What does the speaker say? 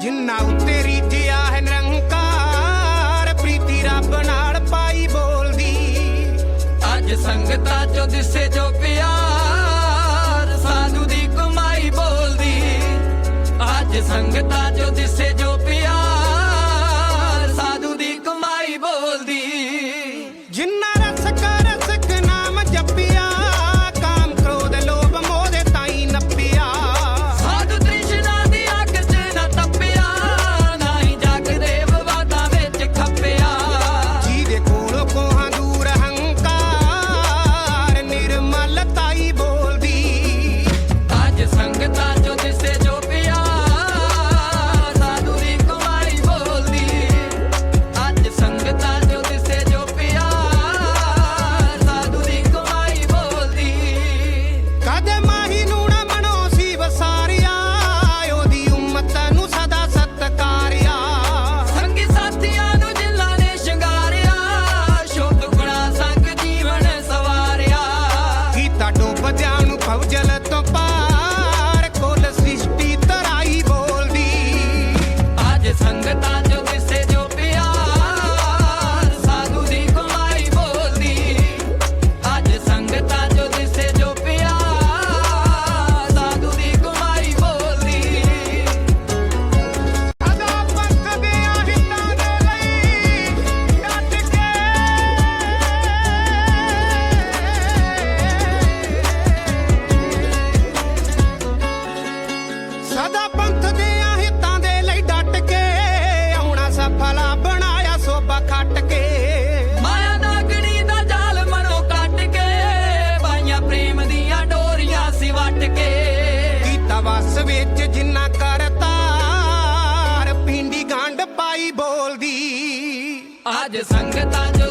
ਜਿੰਨਾ ਉੱਤੇ ਰੀਝਿਆ ਹੈ ਨਿਰੰਕਾਰ, ਪ੍ਰੀਤੀ ਰੱਬ ਨਾਲ ਪਾਈ ਬੋਲਦੀ। ਅੱਜ ਸੰਗਤਾ ਚੋ ਦਿਸੇ ਜੋ ਪਿਆਰ, ਸਾਧੂ ਦੀ ਕਮਾਈ ਬੋਲਦੀ। ਅੱਜ ਸੰਗਤਾ ਚੋ ਦਿਸੇ ਵਿੱਚ ਜਿੰਨਾ ਕਰਤਾਰ ਪਿੰਡੀ ਗੰਢ ਪਾਈ ਬੋਲਦੀ। ਅੱਜ ਸੰਗਤਾਂ ਜੋ